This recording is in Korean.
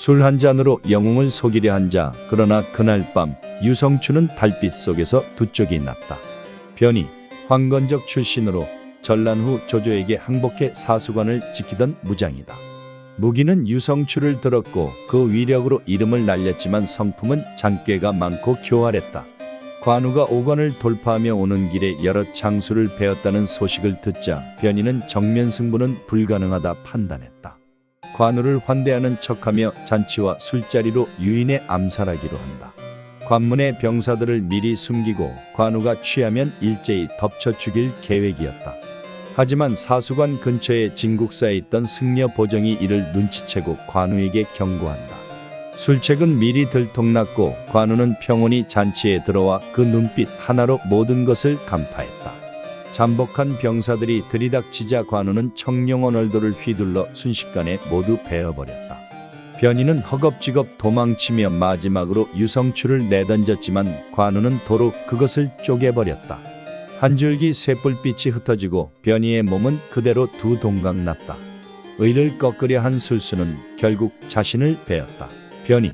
술 한 잔으로 영웅을 속이려 한 자. 그러나 그날 밤 유성추는 달빛 속에서 두 쪽이 났다. 변이 황건적 출신으로 전란 후 조조에게 항복해 사수관을 지키던 무장이다. 무기는 유성추를 들었고 그 위력으로 이름을 날렸지만 성품은 잔꾀가 많고 교활했다. 관우가 오관을 돌파하며 오는 길에 여러 장수를 베었다는 소식을 듣자 변이는 정면 승부는 불가능하다 판단했다. 관우를 환대하는 척하며 잔치와 술자리로 유인해 암살하기로 한다. 관문의 병사들을 미리 숨기고 관우가 취하면 일제히 덮쳐 죽일 계획이었다. 하지만 사수관 근처에 진국사에 있던 승려 보정이 이를 눈치채고 관우에게 경고한다. 술책은 미리 들통났고 관우는 평온히 잔치에 들어와 그 눈빛 하나로 모든 것을 간파했다. 잠복한 병사들이 들이닥치자 관우는 청룡원 얼도를 휘둘러 순식간에 모두 베어버렸다. 변이는 허겁지겁 도망치며 마지막으로 유성추를 내던졌지만 관우는 도로 그것을 쪼개버렸다. 한 줄기 쇠불빛이 흩어지고 변이의 몸은 그대로 두 동강 났다. 의를 꺾으려 한 술수는 결국 자신을 베었다. 변이